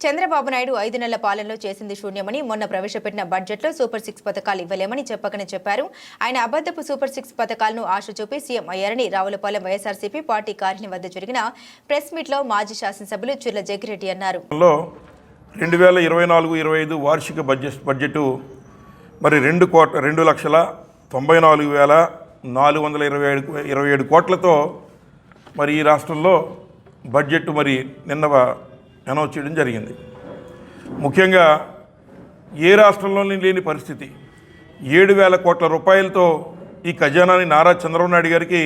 చంద్రబాబు నాయుడు ఐదు నెలల పాలనలో చేసింది శూన్యమని మొన్న ప్రవేశపెట్టిన బడ్జెట్లో సూపర్ సిక్స్ పథకాలు ఇవ్వలేమని చెప్పకనే చెప్పారు. ఆయన అబద్దపు సూపర్ సిక్స్ పథకాలను ఆశ చూపి సీఎం అయ్యారని రావులపాలెం వైఎస్ఆర్సీపీ పార్టీ కార్యాలయం వద్ద జరిగిన ప్రెస్ మీట్లో మాజీ శాసనసభ్యులు చుర్ల జగ్గిరెడ్డి అన్నారు. రెండు వేల ఇరవై నాలుగు ఇరవై ఐదు వార్షిక బడ్జెట్ బడ్జెటు మరి రెండు కోట రెండు లక్షల తొంభై నాలుగు వేల నాలుగు వందల ఇరవై ఏడు ఇరవై ఏడు కోట్లతో మరి ఈ రాష్ట్రంలో బడ్జెట్ మరి నిన్న అనౌన్స్ చేయడం జరిగింది. ముఖ్యంగా ఏ రాష్ట్రంలోని లేని పరిస్థితి. ఏడు వేల కోట్ల రూపాయలతో ఈ ఖజానాని నారా చంద్రబాబు నాయుడు గారికి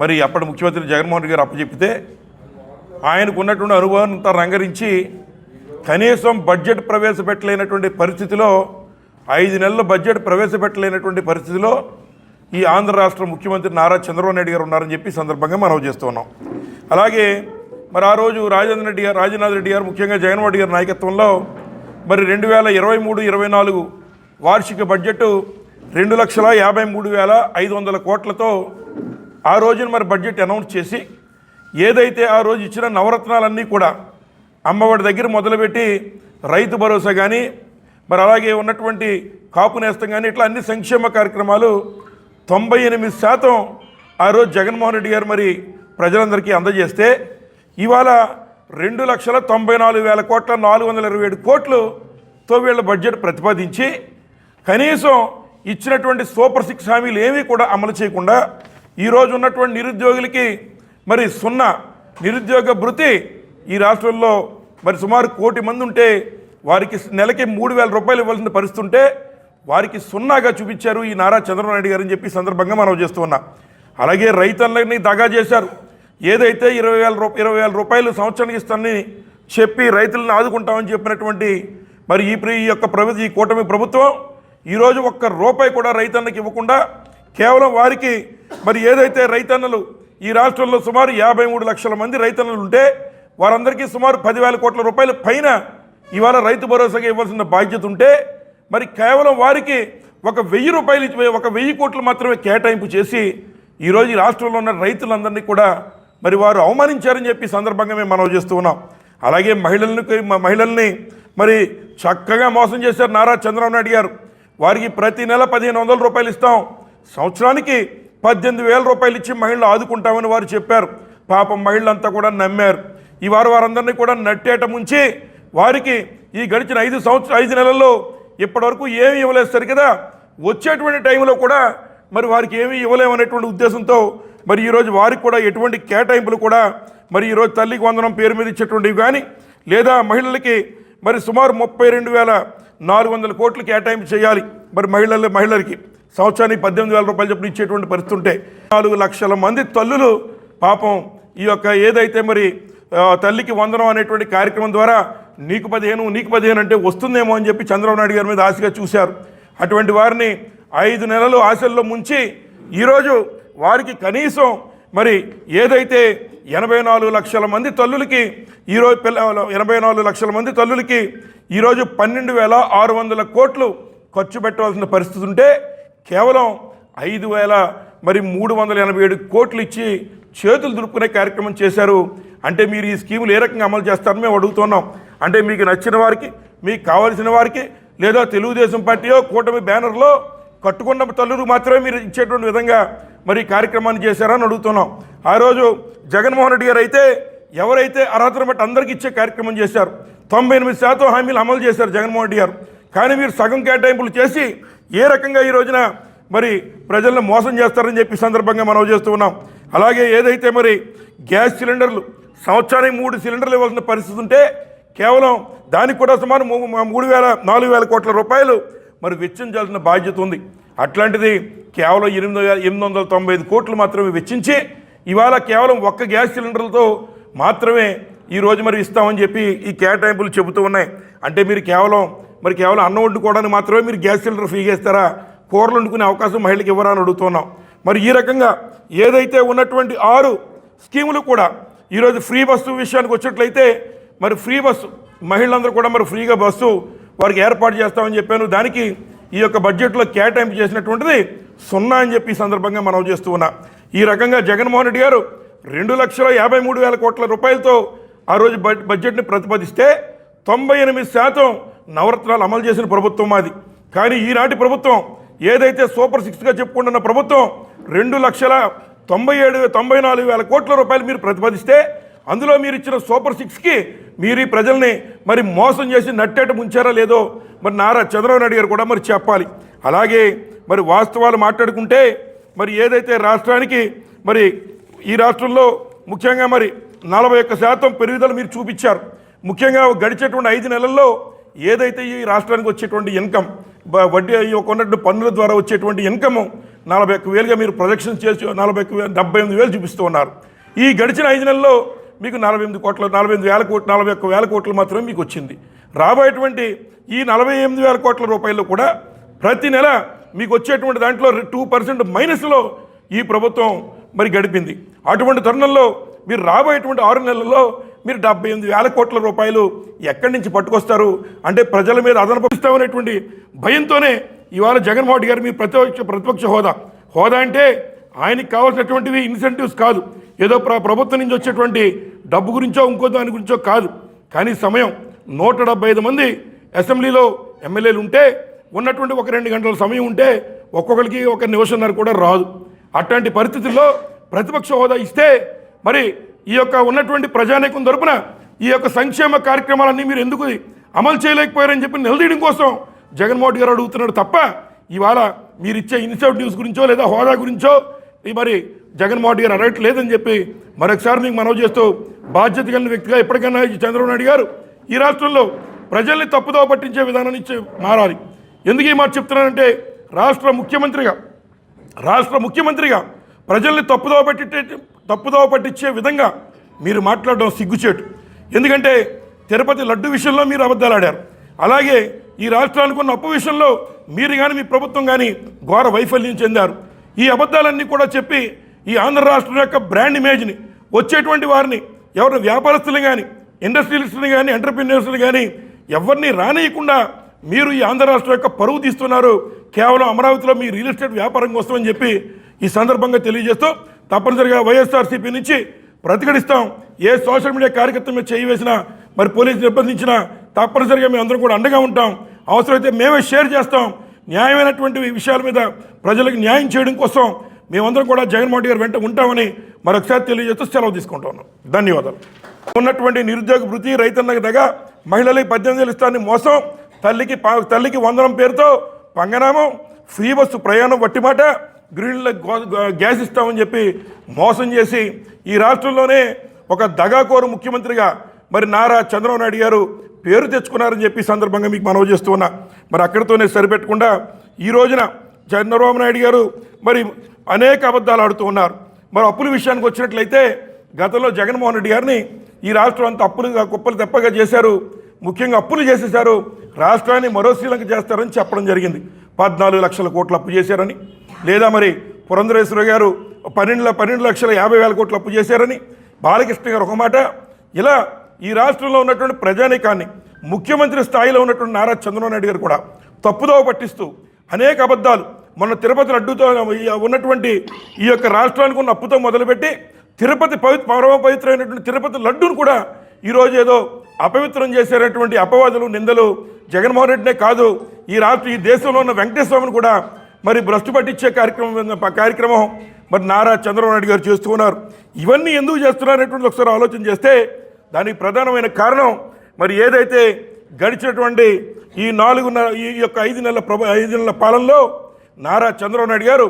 మరి అప్పటి ముఖ్యమంత్రి జగన్మోహన్ రెడ్డి గారు అప్పచెప్పితే ఆయనకు ఉన్నటువంటి అనుభవంతో రంగరించి కనీసం బడ్జెట్ ప్రవేశపెట్టలేనటువంటి పరిస్థితిలో ఐదు నెలల బడ్జెట్ ప్రవేశపెట్టలేనటువంటి పరిస్థితిలో ఈ ఆంధ్ర రాష్ట్ర ముఖ్యమంత్రి నారా చంద్రబాబు నాయుడు గారు ఉన్నారని చెప్పి సందర్భంగా మనం చేస్తున్నాం అలాగే మరి ఆ రోజు రాజేంద్ర రెడ్డి గారు రాజనాథ్ రెడ్డి గారు ముఖ్యంగా జగన్మోహన్ రెడ్డి గారి నాయకత్వంలో మరి రెండు వేల ఇరవై మూడు ఇరవై నాలుగు వార్షిక బడ్జెట్ రెండు లక్షల యాభై మూడు వేల ఐదు వందల కోట్లతో ఆ రోజున మరి బడ్జెట్ అనౌన్స్ చేసి ఏదైతే ఆ రోజు ఇచ్చిన నవరత్నాలన్నీ కూడా అమ్మఒడి దగ్గర మొదలుపెట్టి రైతు భరోసా కానీ మరి అలాగే ఉన్నటువంటి కాపు నేస్తం కానీ ఇట్లా అన్ని సంక్షేమ కార్యక్రమాలు తొంభై ఎనిమిది శాతం ఆ రోజు జగన్మోహన్ రెడ్డి గారు మరి ప్రజలందరికీ అందజేస్తే ఇవాళ రెండు లక్షల తొంభై నాలుగు వేల కోట్ల నాలుగు వందల ఇరవై ఏడు కోట్లుతో వీళ్ళ బడ్జెట్ ప్రతిపాదించి కనీసం ఇచ్చినటువంటి సూపర్ సిక్స్ హామీలు ఏమీ కూడా అమలు చేయకుండా ఈరోజు ఉన్నటువంటి నిరుద్యోగులకి మరి సున్నా నిరుద్యోగ భృతి ఈ రాష్ట్రంలో మరి సుమారు కోటి మంది ఉంటే వారికి నెలకి మూడు వేల రూపాయలు ఇవ్వాల్సిన పరిస్థితి ఉంటే వారికి సున్నాగా చూపించారు ఈ నారా చంద్రబాబు నాయుడు గారు అని చెప్పి సందర్భంగా మనం చేస్తూ ఉన్నాం. అలాగే రైతులని దగా చేశారు. ఏదైతే ఇరవై వేల రూప ఇరవై వేల రూపాయలు సంవత్సరానికి ఇస్తానని చెప్పి రైతులను ఆదుకుంటామని చెప్పినటువంటి మరి ఈ ప్రీ ఈ యొక్క ప్రభుత్వ ఈ కూటమి ప్రభుత్వం ఈరోజు ఒక్క రూపాయి కూడా రైతన్నకి ఇవ్వకుండా కేవలం వారికి మరి ఏదైతే రైతన్నలు ఈ రాష్ట్రంలో సుమారు యాభై మూడు లక్షల మంది రైతన్నలు ఉంటే వారందరికీ సుమారు పదివేల కోట్ల రూపాయల పైన ఇవాళ రైతు భరోసాగా ఇవ్వాల్సిన బాధ్యత ఉంటే మరి కేవలం వారికి ఒక వెయ్యి రూపాయలు ఒక వెయ్యి కోట్లు మాత్రమే కేటాయింపు చేసి ఈరోజు రాష్ట్రంలో ఉన్న రైతులందరినీ కూడా మరి వారు అవమానించారని చెప్పి సందర్భంగా మేము మనవి చేస్తూ ఉన్నాం. అలాగే మహిళలను మహిళల్ని మరి చక్కగా మోసం చేశారు నారా చంద్రబాబు నాయుడు గారు. వారికి ప్రతి నెల పదిహేను వందల రూపాయలు ఇస్తాం. సంవత్సరానికి పద్దెనిమిది వేల రూపాయలు ఇచ్చి మహిళలు ఆదుకుంటామని వారు చెప్పారు. పాపం మహిళలంతా కూడా నమ్మారు. ఈ వారు వారందరినీ కూడా నట్టేట ముంచి వారికి ఈ గడిచిన ఐదు సంవత్సరం ఐదు నెలల్లో ఇప్పటివరకు ఏమీ ఇవ్వలేదు. సరి కదా వచ్చేటువంటి టైంలో కూడా మరి వారికి ఏమీ ఇవ్వలేమనేటువంటి ఉద్దేశంతో మరి ఈరోజు వారికి కూడా ఎటువంటి కేటాయింపులు కూడా మరి ఈరోజు తల్లికి వందనం పేరు మీద ఇచ్చేటువంటివి కానీ లేదా మహిళలకి మరి సుమారు ముప్పై రెండు వేల నాలుగు వందల కోట్లు కేటాయింపు చేయాలి మరి మహిళల మహిళలకి. సంవత్సరానికి పద్దెనిమిది వేల రూపాయలు చెప్పిన ఇచ్చేటువంటి పరిస్థితి ఉంటే నాలుగు లక్షల మంది తల్లులు పాపం ఈ యొక్క ఏదైతే మరి తల్లికి వందనం అనేటువంటి కార్యక్రమం ద్వారా నీకు పదిహేను నీకు పదిహేను అంటే వస్తుందేమో అని చెప్పి చంద్రబాబు నాయుడు గారి మీద ఆశగా చూశారు. అటువంటి వారిని ఐదు నెలలు ఆశల్లో ముంచి ఈరోజు వారికి కనీసం మరి ఏదైతే ఎనభై నాలుగు లక్షల మంది తల్లులకి ఈరోజు పిల్ల ఎనభై నాలుగు లక్షల మంది తల్లులకి ఈరోజు పన్నెండు వేల ఆరు వందల కోట్లు ఖర్చు పెట్టవలసిన పరిస్థితి ఉంటే కేవలం ఐదు వేల మరి మూడు వందల ఎనభై ఏడు కోట్లు ఇచ్చి చేతులు దులుపుకునే కార్యక్రమం చేశారు. అంటే మీరు ఈ స్కీములు ఏ రకంగా అమలు చేస్తారని మేము అడుగుతున్నాం. అంటే మీకు నచ్చిన వారికి మీకు కావలసిన వారికి లేదా తెలుగుదేశం పార్టీయో కూటమి బ్యానర్లో కట్టుకున్న తల్లులు మాత్రమే మీరు ఇచ్చేటువంటి విధంగా మరి కార్యక్రమాన్ని చేశారని అడుగుతున్నాం. ఆ రోజు జగన్మోహన్ రెడ్డి గారు అయితే ఎవరైతే అర్హతను బట్టి అందరికీ ఇచ్చే కార్యక్రమం చేశారు తొంభై ఎనిమిది శాతం హామీలు అమలు చేశారు జగన్మోహన్ రెడ్డి గారు. కానీ మీరు సగం కేటాయింపులు చేసి ఏ రకంగా ఈ రోజున మరి ప్రజలను మోసం చేస్తారని చెప్పి సందర్భంగా మనం చేస్తూ ఉన్నాం. అలాగే ఏదైతే మరి గ్యాస్ సిలిండర్లు సంవత్సరానికి మూడు సిలిండర్లు ఇవ్వాల్సిన పరిస్థితి ఉంటే కేవలం దానికి కూడా సుమారు మూ- మూడు వేల నాలుగు వేల కోట్ల రూపాయలు మరి వెచ్చించాల్సిన బాధ్యత ఉంది. అట్లాంటిది కేవలం ఎనిమిది వేల ఎనిమిది వందల తొంభై ఐదు కోట్లు మాత్రమే వెచ్చించి ఇవాళ కేవలం ఒక్క గ్యాస్ సిలిండర్లతో మాత్రమే ఈరోజు మరి ఇస్తామని చెప్పి ఈ కేటాయింపులు చెబుతూ ఉన్నాయి. అంటే మీరు కేవలం మరి కేవలం అన్నం వండుకోవడానికి మాత్రమే మీరు గ్యాస్ సిలిండర్ ఫ్రీగా ఇస్తారా కూరలు వండుకునే అవకాశం మహిళలకు ఇవ్వరా అని అడుగుతున్నాం. మరి ఈ రకంగా ఏదైతే ఉన్నటువంటి ఆరు స్కీములు కూడా ఈరోజు ఫ్రీ బస్సు విషయానికి వచ్చినట్లయితే మరి ఫ్రీ బస్సు మహిళలందరూ కూడా మరి ఫ్రీగా బస్సు వారికి ఏర్పాటు చేస్తామని చెప్పాను. దానికి ఈ యొక్క బడ్జెట్లో కేటాయింపు చేసినటువంటిది సున్నా అని చెప్పి సందర్భంగా మనం చేస్తూ ఉన్నా. ఈ రకంగా జగన్మోహన్ రెడ్డి గారు రెండు లక్షల యాభై మూడు వేల కోట్ల రూపాయలతో ఆ రోజు బడ్జెట్ని ప్రతిపాదిస్తే తొంభై ఎనిమిది శాతం నవరత్నాలు అమలు చేసిన ప్రభుత్వం మాది. కానీ ఈనాటి ప్రభుత్వం ఏదైతే సూపర్ సిక్స్గా చెప్పుకుంటున్న ప్రభుత్వం రెండు లక్షల తొంభై ఏడు తొంభై నాలుగు వేల కోట్ల రూపాయలు మీరు ప్రతిపాదిస్తే అందులో మీరు ఇచ్చిన సూపర్ సిక్స్కి మీరు ఈ ప్రజల్ని మరి మోసం చేసి నట్టేట ముంచారా లేదో మరి నారా చంద్రబాబు నాయుడు గారు కూడా మరి చెప్పాలి. అలాగే మరి వాస్తవాలు మాట్లాడుకుంటే మరి ఏదైతే రాష్ట్రానికి మరి ఈ రాష్ట్రంలో ముఖ్యంగా మరి నలభై ఒక్క శాతం పెరుగుదల మీరు చూపించారు. ముఖ్యంగా గడిచేటువంటి ఐదు నెలల్లో ఏదైతే ఈ రాష్ట్రానికి వచ్చేటువంటి ఇన్కమ్ వడ్డీ ఒక కొన్నటువంటి పన్నుల ద్వారా వచ్చేటువంటి ఇన్కమ్ నలభై ఒక్క వేలుగా మీరు ప్రొజెక్షన్ చేసి నలభై ఒక్క డెబ్బై ఎనిమిది వేలు చూపిస్తూ ఉన్నారు. ఈ గడిచిన ఐదు నెలల్లో మీకు నలభై ఎనిమిది కోట్ల నలభై ఎనిమిది వేల కోట్లు నలభై ఒక్క వేల కోట్లు మాత్రమే మీకు వచ్చింది. రాబోయేటువంటి ఈ నలభై ఎనిమిది వేల కోట్ల రూపాయలు కూడా ప్రతి నెల మీకు వచ్చేటువంటి దాంట్లో టూ పర్సెంట్ మైనస్లో ఈ ప్రభుత్వం మరి గడిపింది. అటువంటి తరుణంలో మీరు రాబోయేటువంటి ఆరు నెలల్లో మీరు డెబ్బై ఎనిమిది వేల కోట్ల రూపాయలు ఎక్కడి నుంచి పట్టుకొస్తారు? అంటే ప్రజల మీద అదనపు ఇస్తామనేటువంటి భయంతోనే ఇవాళ జగన్మోహన్ గారు మీ ప్రతిపక్ష ప్రతిపక్ష హోదా. హోదా అంటే ఆయనకి కావాల్సినటువంటివి ఇన్సెంటివ్స్ కాదు. ఏదో ప్ర ప్రభుత్వం నుంచి వచ్చేటువంటి డబ్బు గురించో ఇంకో దాని గురించో కాదు. కానీ సమయం. నూట డెబ్బై ఐదు మంది అసెంబ్లీలో ఎమ్మెల్యేలు ఉంటే ఉన్నటువంటి ఒక రెండు గంటల సమయం ఉంటే ఒక్కొక్కరికి ఒక నిమిషంన్నర కూడా రాదు. అట్లాంటి పరిస్థితుల్లో ప్రతిపక్ష హోదా ఇస్తే మరి ఈ యొక్క ఉన్నటువంటి ప్రజానేకం తరపున ఈ యొక్క సంక్షేమ కార్యక్రమాలన్నీ మీరు ఎందుకు అమలు చేయలేకపోయారని చెప్పి నిలదీయడం కోసం జగన్మోహన్ గారు అడుగుతున్నాడు తప్ప ఇవాళ మీరు ఇచ్చే ఇన్సెంటివ్స్ గురించో లేదా హోదా గురించో ఈ మరి జగన్మోహన్ రెడ్డి గారు అడగట్లేదని చెప్పి మరొకసారి మీకు మనవి చేస్తూ బాధ్యత కలిగిన వ్యక్తిగా ఎప్పటికైనా చంద్రబాబు నాయుడు గారు ఈ రాష్ట్రంలో ప్రజల్ని తప్పుదోవ పట్టించే విధానాన్ని మారాలి. ఎందుకు ఈ మాట చెప్తున్నానంటే రాష్ట్ర ముఖ్యమంత్రిగా రాష్ట్ర ముఖ్యమంత్రిగా ప్రజల్ని తప్పుదోవ పట్టించే తప్పుదోవ పట్టించే విధంగా మీరు మాట్లాడడం సిగ్గుచేటు. ఎందుకంటే తిరుపతి లడ్డు విషయంలో మీరు అబద్ధాలు ఆడారు. అలాగే ఈ రాష్ట్రానికి ఉన్న అప్పు విషయంలో మీరు కానీ మీ ప్రభుత్వం కానీ ఘోర వైఫల్యం చెందారు. ఈ అబద్ధాలన్నీ కూడా చెప్పి ఈ ఆంధ్ర రాష్ట్రం యొక్క బ్రాండ్ ఇమేజ్ని వచ్చేటువంటి వారిని ఎవరిని వ్యాపారస్తులు కానీ ఇండస్ట్రియలిస్టులు కానీ ఎంటర్ప్రినర్స్లు కానీ ఎవరిని రానియకుండా మీరు ఈ ఆంధ్ర రాష్ట్రం యొక్క పరువు తీస్తున్నారు. కేవలం అమరావతిలో మీ రియల్ ఎస్టేట్ వ్యాపారం కోసం అని చెప్పి ఈ సందర్భంగా తెలియజేస్తూ తప్పనిసరిగా వైఎస్ఆర్సీపీ నుంచి ప్రతిఘటిస్తాం. ఏ సోషల్ మీడియా కార్యకర్త మీద చేయి వేసినా మరి పోలీసు నిర్బంధించినా తప్పనిసరిగా మేము అందరం కూడా అండగా ఉంటాం. అవసరమైతే మేమే షేర్ చేస్తాం. న్యాయమైనటువంటి విషయాల మీద ప్రజలకు న్యాయం చేయడం కోసం మేమందరం కూడా జగన్మోహన్ రెడ్డి గారు వెంట ఉంటామని మరొకసారి తెలియజేస్తూ సెలవు తీసుకుంటా ధన్యవాదాలు. ఉన్నటువంటి నిరుద్యోగ వృత్తి రైతన్నకు దగ మహిళలకి పద్దెనిమిది వేలు ఇస్తాన్ని మోసం తల్లికి పా- తల్లికి వందనం పేరుతో పంగనామం ఫ్రీ బస్సు ప్రయాణం వట్టిమాట గ్రీన్ల గో- గ్యాస్ ఇస్తామని చెప్పి మోసం చేసి ఈ రాష్ట్రంలోనే ఒక దగాకోరు ముఖ్యమంత్రిగా మరి నారా చంద్రబాబు నాయుడు గారు పేరు తెచ్చుకున్నారని చెప్పి సందర్భంగా మీకు మనవి చేస్తూ ఉన్నా. మరి అక్కడితోనే సరిపెట్టకుండా ఈ రోజున చంద్రబాబు నాయుడు గారు మరి అనేక అబద్ధాలు ఆడుతూ ఉన్నారు. మరి అప్పుల విషయానికి వచ్చినట్లయితే గతంలో జగన్మోహన్ రెడ్డి గారిని ఈ రాష్ట్రం అంతా అప్పులుగా కుప్పలు తెప్పగా చేశారు. ముఖ్యంగా అప్పులు చేసేశారు. రాష్ట్రాన్ని మరో శ్రీలంక చేస్తారని చెప్పడం జరిగింది. పద్నాలుగు లక్షల కోట్లు అప్పు చేశారని లేదా మరి పురంధరేశ్వర గారు పన్నెండు పన్నెండు లక్షల యాభై వేల కోట్లు అప్పు చేశారని బాలకృష్ణ గారు ఒక మాట ఇలా ఈ రాష్ట్రంలో ఉన్నటువంటి ప్రజానీకాన్ని ముఖ్యమంత్రి స్థాయిలో ఉన్నటువంటి నారా చంద్రబాబు నాయుడు గారు కూడా తప్పుదోవ పట్టిస్తూ అనేక అబద్ధాలు మొన్న తిరుపతి లడ్డుతో ఉన్నటువంటి ఈ యొక్క రాష్ట్రానికి ఉన్న అప్పుతో మొదలుపెట్టి తిరుపతి పవిత్ర పరమ పవిత్రమైనటువంటి తిరుపతి లడ్డూను కూడా ఈరోజు ఏదో అపవిత్రం చేసేటటువంటి అపవాదులు నిందలు జగన్మోహన్ రెడ్డినే కాదు ఈ రాష్ట్ర ఈ దేశంలో ఉన్న వెంకటేశ్వరని కూడా మరి భ్రష్టు పట్టించే కార్యక్రమం కార్యక్రమం మరి నారా చంద్రబాబు నాయుడు గారు చేస్తూ ఉన్నారు. ఇవన్నీ ఎందుకు చేస్తున్నారనేటువంటి ఒకసారి ఆలోచన చేస్తే దానికి ప్రధానమైన కారణం మరి ఏదైతే గడిచినటువంటి ఈ నాలుగున్నర ఈ యొక్క ఐదు నెలల ప్రభ ఐదు నెలల పాలనలో నారా చంద్రబాబు నాయుడు గారు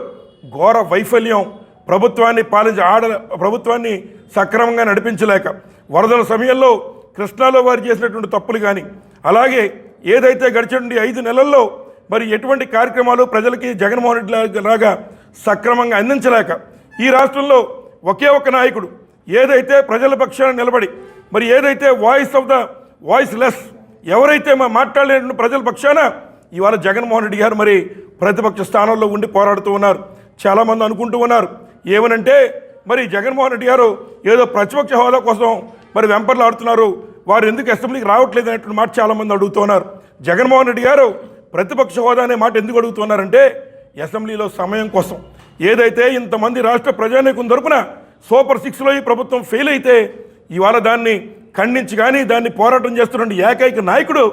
ఘోర వైఫల్యం ప్రభుత్వాన్ని పాలించి ఆడ ప్రభుత్వాన్ని సక్రమంగా నడిపించలేక వరదల సమయంలో కృష్ణాలో వారు చేసినటువంటి తప్పులు కానీ అలాగే ఏదైతే గడిచినటువంటి ఐదు నెలల్లో మరి ఎటువంటి కార్యక్రమాలు ప్రజలకి జగన్మోహన్ రెడ్డి లాగా సక్రమంగా అందించలేక ఈ రాష్ట్రంలో ఒకే ఒక నాయకుడు ఏదైతే ప్రజల పక్షాన నిలబడి మరి ఏదైతే voice of the voice less ఎవరైతే మా మాట్లాడలేని ప్రజల పక్షాన ఇవాళ జగన్మోహన్ రెడ్డి గారు మరి ప్రతిపక్ష స్థానంలో ఉండి పోరాడుతూ ఉన్నారు. చాలామంది అనుకుంటూ ఉన్నారు. ఏమనంటే మరి జగన్మోహన్ రెడ్డి గారు ఏదో ప్రతిపక్ష హోదా కోసం మరి వెంపర్లు ఆడుతున్నారు. వారు ఎందుకు అసెంబ్లీకి రావట్లేదు అనేటువంటి మాట చాలామంది అడుగుతున్నారు జగన్మోహన్ రెడ్డి గారు ప్రతిపక్ష హోదా అనే మాట ఎందుకు అడుగుతున్నారంటే అసెంబ్లీలో సమయం కోసం. ఏదైతే ఇంతమంది రాష్ట్ర ప్రజానీకం తరపున సూపర్ సిక్స్లో ఈ ప్రభుత్వం ఫెయిల్ అయితే ఇవాళ దాన్ని ఖండించి కానీ దాన్ని పోరాటం చేస్తున్న ఏకైక నాయకుడు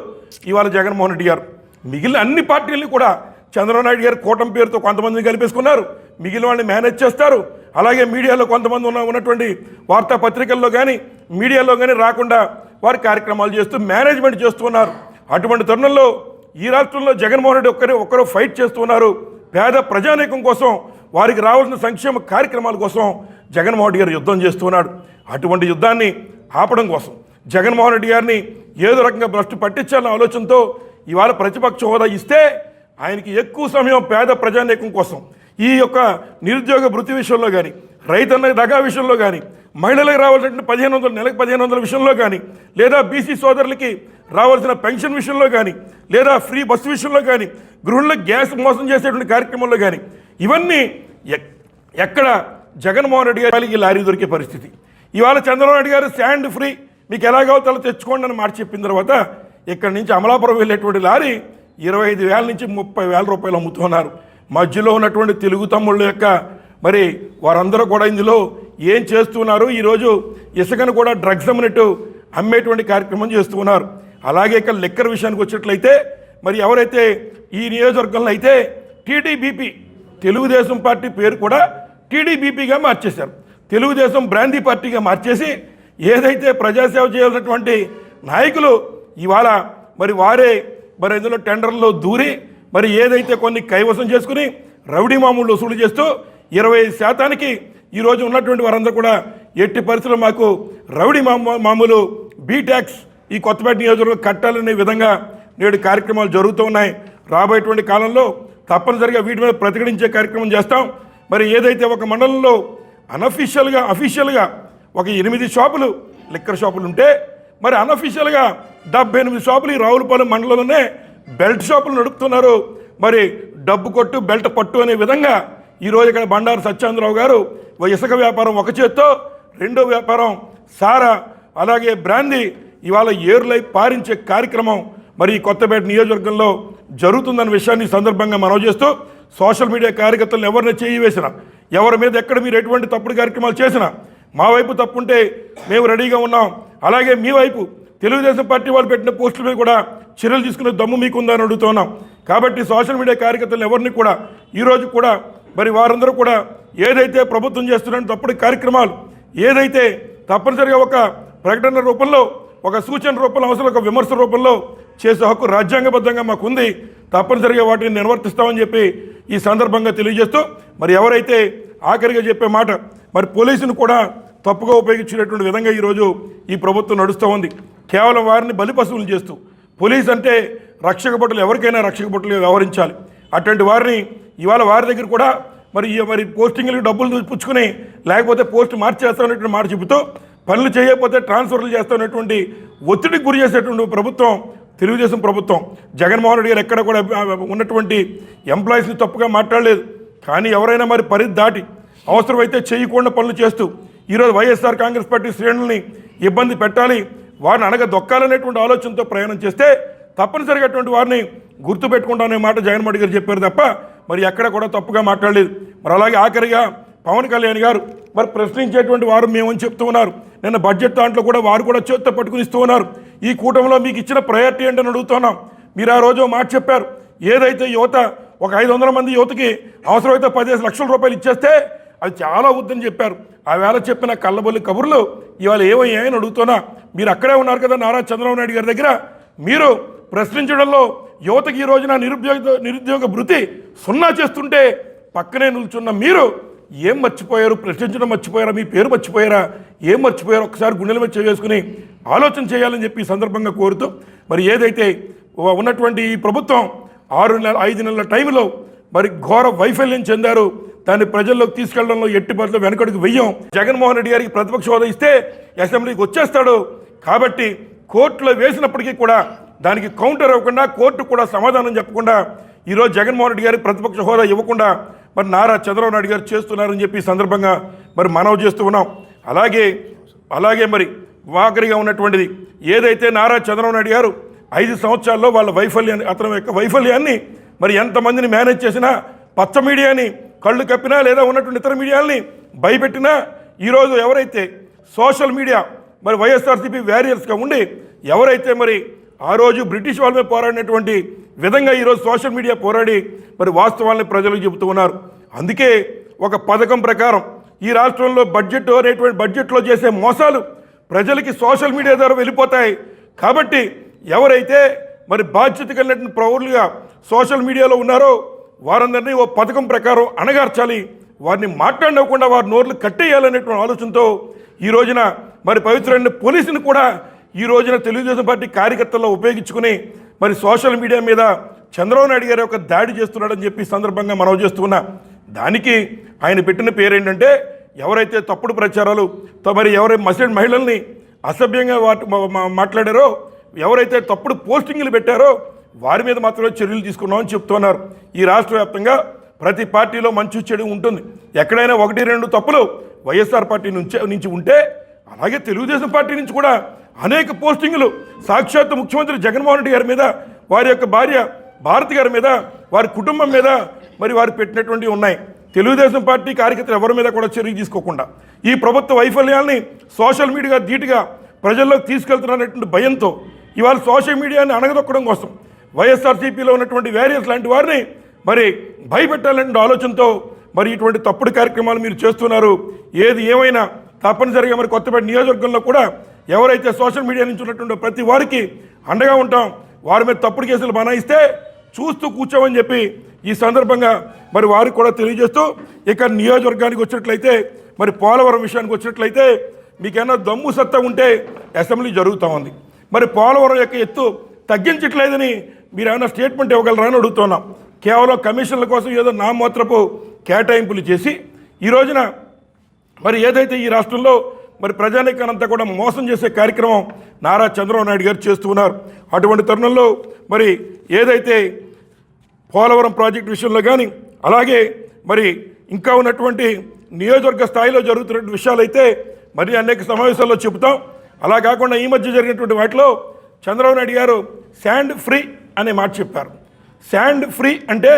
ఇవాళ జగన్మోహన్ రెడ్డి గారు. మిగిలిన అన్ని పార్టీలు కూడా చంద్రబాబు నాయుడు గారు కూటమి పేరుతో కొంతమందిని కల్పేసుకున్నారు. మిగిలిన వాళ్ళని మేనేజ్ చేస్తారు. అలాగే మీడియాలో కొంతమంది ఉన్న ఉన్నటువంటి వార్తాపత్రికల్లో కానీ మీడియాలో కానీ రాకుండా వారి కార్యక్రమాలు చేస్తూ మేనేజ్మెంట్ చేస్తున్నారు అటువంటి తరుణంలో ఈ రాష్ట్రంలో జగన్మోహన్ రెడ్డి ఒక్కరే ఒక్కరు ఫైట్ చేస్తున్నారు పేద ప్రజానీకం కోసం వారికి రావాల్సిన సంక్షేమ కార్యక్రమాల కోసం జగన్మోహన్ రెడ్డి గారు యుద్ధం చేస్తున్నాడు అటువంటి యుద్ధాన్ని ఆపడం కోసం జగన్మోహన్ రెడ్డి గారిని ఏదో రకంగా భ్రష్టు పట్టించాలన్న ఆలోచనతో ఇవాళ ప్రతిపక్ష హోదా ఇస్తే ఆయనకి ఎక్కువ సమయం పేద ప్రజానీకం కోసం ఈ యొక్క నిరుద్యోగ వృత్తి విషయంలో కానీ రైతన్న దగా విషయంలో కానీ మహిళలకు రావాల్సిన పదిహేను వందల నెలకు పదిహేను వందల విషయంలో కానీ లేదా బీసీ సోదరులకి రావాల్సిన పెన్షన్ విషయంలో కానీ లేదా ఫ్రీ బస్సు విషయంలో కానీ గృహంలో గ్యాస్ మోసం చేసేటువంటి కార్యక్రమంలో కానీ ఇవన్నీ ఎక్కడ జగన్మోహన్ రెడ్డి గారికి లారీ దొరికే పరిస్థితి. ఇవాళ చంద్రబాబు నాయుడు గారు శాండ్ ఫ్రీ మీకు ఎలా కావాలో తెచ్చుకోండి అని మాట చెప్పిన తర్వాత ఇక్కడ నుంచి అమలాపురం వెళ్ళేటువంటి లారీ ఇరవై ఐదు వేల నుంచి ముప్పై వేల రూపాయలు అమ్ముతున్నారు. మధ్యలో ఉన్నటువంటి తెలుగు తమ్ముళ్ళ యొక్క మరి వారందరూ కూడా ఇందులో ఏం చేస్తున్నారు? ఈరోజు ఇసుకను కూడా డ్రగ్స్ అమ్మినట్టు అమ్మేటువంటి కార్యక్రమం చేస్తున్నారు. అలాగే ఇక్కడ లెక్కర్ విషయానికి వచ్చినట్లయితే మరి ఎవరైతే ఈ నియోజకవర్గంలో అయితే టీడీబీపీ తెలుగుదేశం పార్టీ పేరు కూడా టీడీబీపీగా మార్చేశారు. తెలుగుదేశం బ్రాందీ పార్టీగా మార్చేసి ఏదైతే ప్రజాసేవ చేయాల్సినటువంటి నాయకులు ఇవాళ మరి వారే మరి ఇందులో టెండర్లో దూరి మరి ఏదైతే కొన్ని కైవసం చేసుకుని రౌడీ మామూలు వసూలు చేస్తూ ఇరవై ఐదు శాతానికి ఈరోజు ఉన్నటువంటి వారందరూ కూడా ఎట్టి పరిస్థితులు మాకు రౌడీ మామూలు బీట్యాక్స్ ఈ కొత్తపేట నియోజకవర్గం కట్టాలనే విధంగా నేడు కార్యక్రమాలు జరుగుతూ ఉన్నాయి. రాబోయేటువంటి కాలంలో తప్పనిసరిగా వీటి మీద ప్రతిఘటించే కార్యక్రమం చేస్తాం. మరి ఏదైతే ఒక మండలంలో అనఫీషియల్గా అఫీషియల్గా ఒక ఎనిమిది షాపులు లిక్కర్ షాపులు ఉంటే మరి అనఫీషియల్గా డెబ్బై ఎనిమిది షాపులు ఈ రావులపాలెం మండలంలోనే బెల్ట్ షాపులు నడుపుతున్నారు. మరి డబ్బు కొట్టు బెల్ట్ పట్టు అనే విధంగా ఈరోజు ఇక్కడ బండారు సత్యేంద్రరావు గారు ఓ ఇసుక వ్యాపారం ఒక చేత్తో రెండో వ్యాపారం సారా అలాగే బ్రాందీ ఇవాళ ఏర్లై పారించే కార్యక్రమం మరి కొత్తపేట నియోజకవర్గంలో జరుగుతుందన్న విషయాన్ని సందర్భంగా మనవి చేస్తూ సోషల్ మీడియా కార్యకర్తలను ఎవరిని చేయి వేసినా ఎవరి మీద ఎక్కడ మీరు ఎటువంటి తప్పుడు కార్యక్రమాలు చేసినా మా వైపు తప్పుంటే మేము రెడీగా ఉన్నాం. అలాగే మీ వైపు తెలుగుదేశం పార్టీ వాళ్ళు పెట్టిన పోస్టుల మీద కూడా చర్యలు తీసుకునే దమ్ము మీకుందని అడుగుతున్నాం. కాబట్టి సోషల్ మీడియా కార్యకర్తలు ఎవరిని కూడా ఈరోజు కూడా మరి వారందరూ కూడా ఏదైతే ప్రభుత్వం చేస్తున్న తప్పుడు కార్యక్రమాలు ఏదైతే తప్పనిసరిగా ఒక ప్రకటన రూపంలో ఒక సూచన రూపంలో అవసరం ఒక విమర్శ రూపంలో చేసే హక్కు రాజ్యాంగబద్ధంగా మాకు ఉంది తప్పనిసరిగా వాటిని నిర్వర్తిస్తామని చెప్పి ఈ సందర్భంగా తెలియజేస్తూ మరి ఎవరైతే ఆఖరిగా చెప్పే మాట మరి పోలీసును కూడా తప్పుగా ఉపయోగించినటువంటి విధంగా ఈరోజు ఈ ప్రభుత్వం నడుస్తూ ఉంది. కేవలం వారిని బలిపశువులు చేస్తూ పోలీస్ అంటే రక్షక భటులు ఎవరికైనా రక్షక భటులు వ్యవహరించాలి. అటువంటి వారిని ఇవాళ వారి దగ్గర కూడా మరి ఈ- మరి పోస్టింగ్లకు డబ్బులు పుచ్చుకుని లేకపోతే పోస్ట్ మార్చేస్తామనేటువంటి మాట చెబుతూ పనులు చేయకపోతే ట్రాన్స్ఫర్లు చేస్తున్నటువంటి ఒత్తిడికి గురి చేసేటువంటి ప్రభుత్వం తెలుగుదేశం ప్రభుత్వం జగన్మోహన్ రెడ్డి గారు ఎక్కడ కూడా ఉన్నటువంటి ఎంప్లాయీస్ని తప్పుగా మాట్లాడలేదు. కానీ ఎవరైనా మరి పరిధి దాటి అవసరమైతే చేయకుండా పనులు చేస్తూ ఈరోజు వైఎస్ఆర్ కాంగ్రెస్ పార్టీ శ్రేణుల్ని ఇబ్బంది పెట్టాలి వారిని అనగ దొక్కాలనేటువంటి ఆలోచనతో ప్రయాణం చేస్తే తప్పనిసరిగా అటువంటి వారిని గుర్తుపెట్టుకుంటామనే మాట జగన్మోహన్ రెడ్డి గారు చెప్పారు తప్ప మరి ఎక్కడ కూడా తప్పుగా మాట్లాడలేదు. మరి అలాగే ఆఖరిగా పవన్ కళ్యాణ్ గారు మరి ప్రశ్నించేటువంటి వారు మేమని చెప్తూ ఉన్నారు. నిన్న బడ్జెట్ దాంట్లో కూడా వారు కూడా చేత్తో పట్టుకుని ఇస్తూ ఉన్నారు. ఈ కూటమిలో మీకు ఇచ్చిన ప్రయారిటీ ఏంటని అడుగుతున్నాం. మీరు ఆ రోజు మాట చెప్పారు. ఏదైతే యువత ఒక ఐదు వందల మంది యువతకి అవసరమైతే పదిహేను లక్షల రూపాయలు ఇచ్చేస్తే అది చాలా వద్దని చెప్పారు. ఆ వేళ చెప్పిన కళ్ళబొల్లి కబుర్లు ఇవాళ ఏమయ్యాయని అడుగుతున్నా. మీరు అక్కడే ఉన్నారు కదా నారా చంద్రబాబు నాయుడు గారి దగ్గర. మీరు ప్రశ్నించడంలో యువతకి ఈ రోజున నిరుద్యోగ నిరుద్యోగ భృతి సున్నా చేస్తుంటే పక్కనే నిల్చున్న మీరు ఏం మర్చిపోయారు? ప్రశ్నించడం మర్చిపోయారా? మీ పేరు మర్చిపోయారా? ఏం మర్చిపోయారు? ఒకసారి గుండెల మీద చేసుకుని ఆలోచన చేయాలని చెప్పి సందర్భంగా కోరుతూ మరి ఏదైతే ఉన్నటువంటి ఈ ప్రభుత్వం ఆరు నెల ఐదు నెలల టైంలో మరి ఘోర వైఫల్యం చెందారు దాన్ని ప్రజల్లోకి తీసుకెళ్ళడంలో ఎట్టి బదులు వెనకడుగు వెయ్యం. జగన్మోహన్ రెడ్డి గారికి ప్రతిపక్ష హోదా ఇస్తే అసెంబ్లీకి వచ్చేస్తాడు. కాబట్టి కోర్టులో వేసినప్పటికీ కూడా దానికి కౌంటర్ ఇవ్వకుండా కోర్టు కూడా సమాధానం చెప్పకుండా ఈరోజు జగన్మోహన్ రెడ్డి గారికి ప్రతిపక్ష హోదా ఇవ్వకుండా మరి నారా చంద్రబాబు నాయుడు గారు చేస్తున్నారని చెప్పి సందర్భంగా మరి మనవి చేస్తూ ఉన్నాం. అలాగే అలాగే మరి వాకరిగా ఉన్నటువంటిది ఏదైతే నారా చంద్రబాబు నాయుడు గారు ఐదు సంవత్సరాల్లో వాళ్ళ వైఫల్యాన్ని అతని యొక్క వైఫల్యాన్ని మరి ఎంతమందిని మేనేజ్ చేసినా పచ్చ మీడియాని కళ్ళు కప్పినా లేదా ఉన్నటువంటి ఇతర మీడియాల్ని భయపెట్టినా ఈరోజు ఎవరైతే సోషల్ మీడియా మరి వైఎస్ఆర్సీపీ వ్యారియర్స్గా ఉండి ఎవరైతే మరి ఆ రోజు బ్రిటిష్ వాళ్ళమే పోరాడినటువంటి విధంగా ఈరోజు సోషల్ మీడియా పోరాడి మరి వాస్తవాల్ని ప్రజలకు చెబుతూ ఉన్నారు. అందుకే ఒక పథకం ప్రకారం ఈ రాష్ట్రంలో బడ్జెట్ అనేటువంటి బడ్జెట్లో చేసే మోసాలు ప్రజలకి సోషల్ మీడియా ద్వారా వెళ్ళిపోతాయి. కాబట్టి ఎవరైతే మరి బాధ్యత కలిగినటువంటి ప్రౌరులుగా సోషల్ మీడియాలో ఉన్నారో వారందరినీ ఓ పథకం ప్రకారం అణగార్చాలి. వారిని మాట్లాడకుండా వారి నోర్లు కట్టేయాలనేటువంటి ఆలోచనతో ఈ రోజున మరి పవిత్రమైన పోలీసుని కూడా ఈ రోజున తెలుగుదేశం పార్టీ కార్యకర్తల్లో ఉపయోగించుకుని మరి సోషల్ మీడియా మీద చంద్రబాబు నాయుడు గారి యొక్క దాడి చేస్తున్నాడని చెప్పి సందర్భంగా మనం చేస్తున్నా దానికి ఆయన పెట్టిన పేరేంటంటే ఎవరైతే తప్పుడు ప్రచారాలు త- మరి ఎవరైతే మసీడ్ మహిళల్ని అసభ్యంగా వాటి మాట్లాడారో ఎవరైతే తప్పుడు పోస్టింగ్లు పెట్టారో వారి మీద మాత్రమే చర్యలు తీసుకున్నామని చెప్తున్నారు. ఈ రాష్ట్ర వ్యాప్తంగా ప్రతి పార్టీలో మంచి చెడు ఉంటుంది. ఎక్కడైనా ఒకటి రెండు తప్పులు వైఎస్ఆర్ పార్టీ నుంచి నుంచి ఉంటే అలాగే తెలుగుదేశం పార్టీ నుంచి కూడా అనేక పోస్టింగులు. సాక్షాత్ ముఖ్యమంత్రి జగన్మోహన్ రెడ్డి గారి మీద వారి యొక్క భార్య భారతి గారి మీద వారి కుటుంబం మీద మరి వారు పెట్టినటువంటివి ఉన్నాయి. తెలుగుదేశం పార్టీ కార్యకర్తలు ఎవరి మీద కూడా చర్య తీసుకోకుండా. ఈ ప్రభుత్వ వైఫల్యాల్ని సోషల్ మీడియా ధీటుగా ప్రజల్లోకి తీసుకెళ్తున్నటువంటి భయంతో ఇవాళ సోషల్ మీడియాని అణగదొక్కడం కోసం వైఎస్ఆర్సీపీలో ఉన్నటువంటి వేరియస్ లాంటి వారిని మరి భయపెట్టాలంటే ఆలోచనతో మరి ఇటువంటి తప్పుడు కార్యక్రమాలు మీరు చేస్తున్నారు. ఏది ఏమైనా తప్పనిసరిగా మరి కొత్తపేట నియోజకవర్గంలో కూడా ఎవరైతే సోషల్ మీడియా నుంచి ఉన్నటువంటి ప్రతి వారికి అండగా ఉంటాం. వారి మీద తప్పుడు కేసులు బనాయిస్తే చూస్తూ కూర్చోమని చెప్పి ఈ సందర్భంగా మరి వారికి కూడా తెలియజేస్తూ ఇక నియోజకవర్గానికి వచ్చినట్లయితే మరి పోలవరం విషయానికి వచ్చినట్లయితే మీకేమన్నా దమ్ము సత్తా ఉంటే అసెంబ్లీ జరుగుతూ ఉంది. మరి పోలవరం యొక్క ఎత్తు తగ్గించట్లేదని మీరు ఏమైనా స్టేట్మెంట్ ఇవ్వగలరా అని అడుగుతున్నాం. కేవలం కమిషన్ల కోసం ఏదో నామమాత్రపు కేటాయింపులు చేసి ఈ రోజున మరి ఏదైతే ఈ రాష్ట్రంలో మరి ప్రజానీకానంతా కూడా మోసం చేసే కార్యక్రమం నారా చంద్రబాబు నాయుడు గారు చేస్తూ ఉన్నారు. అటువంటి తరుణంలో మరి ఏదైతే పోలవరం ప్రాజెక్టు విషయంలో కానీ అలాగే మరి ఇంకా ఉన్నటువంటి నియోజకవర్గ స్థాయిలో జరుగుతున్న విషయాలు అయితే మరి అనేక సమావేశాల్లో చెబుతాం. అలా కాకుండా ఈ మధ్య జరిగినటువంటి వాటిలో చంద్రబాబు నాయుడు గారు శాండ్ ఫ్రీ అనే మాట చెప్పారు. శాండ్ ఫ్రీ అంటే